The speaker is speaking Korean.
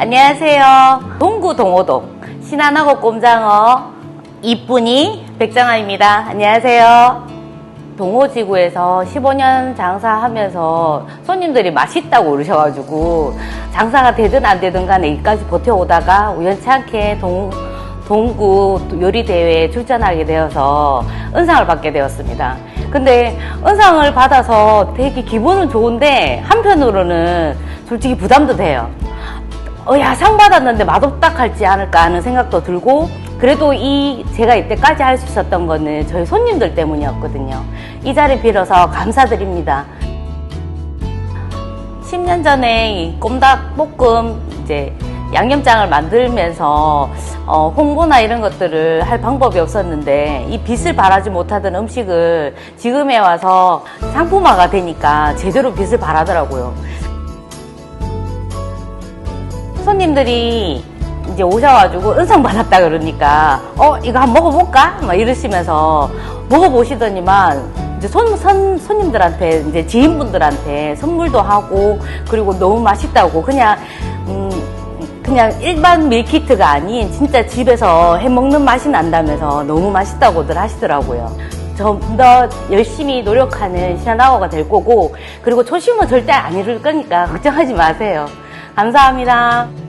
안녕하세요. 동구 동호동 신안하고 꼼장어 이쁜이 백장아입니다. 안녕하세요. 동호지구에서 15년 장사하면서 손님들이 맛있다고 그러셔가지고 장사가 되든 안 되든 간에 여기까지 버텨오다가 우연치 않게 동, 동구 요리대회에 출전하게 되어서 은상을 받게 되었습니다. 근데 은상을 받아서 되게 기분은 좋은데 한편으로는 솔직히 부담도 돼요. 어, 야, 상 받았는데 맛없다 할지 않을까 하는 생각도 들고, 그래도 이, 제가 이때까지 할 수 있었던 거는 저희 손님들 때문이었거든요. 이 자리 빌어서 감사드립니다. 10년 전에 이 꼼닭 볶음, 이제, 양념장을 만들면서, 어, 홍보나 이런 것들을 할 방법이 없었는데, 이 빛을 발하지 못하던 음식을 지금에 와서 상품화가 되니까 제대로 빛을 발하더라고요. 손님들이 이제 오셔가지고 은상 받았다 그러니까 어 이거 한번 먹어볼까 막 이러시면서 먹어보시더니만 이제 손, 손 손님들한테 이제 지인분들한테 선물도 하고 그리고 너무 맛있다고 그냥 음 그냥 일반 밀키트가 아닌 진짜 집에서 해 먹는 맛이 난다면서 너무 맛있다고들 하시더라고요. 좀 더 열심히 노력하는 시나나워가 될 거고 그리고 초심은 절대 안 이룰 거니까 걱정하지 마세요. 감사합니다.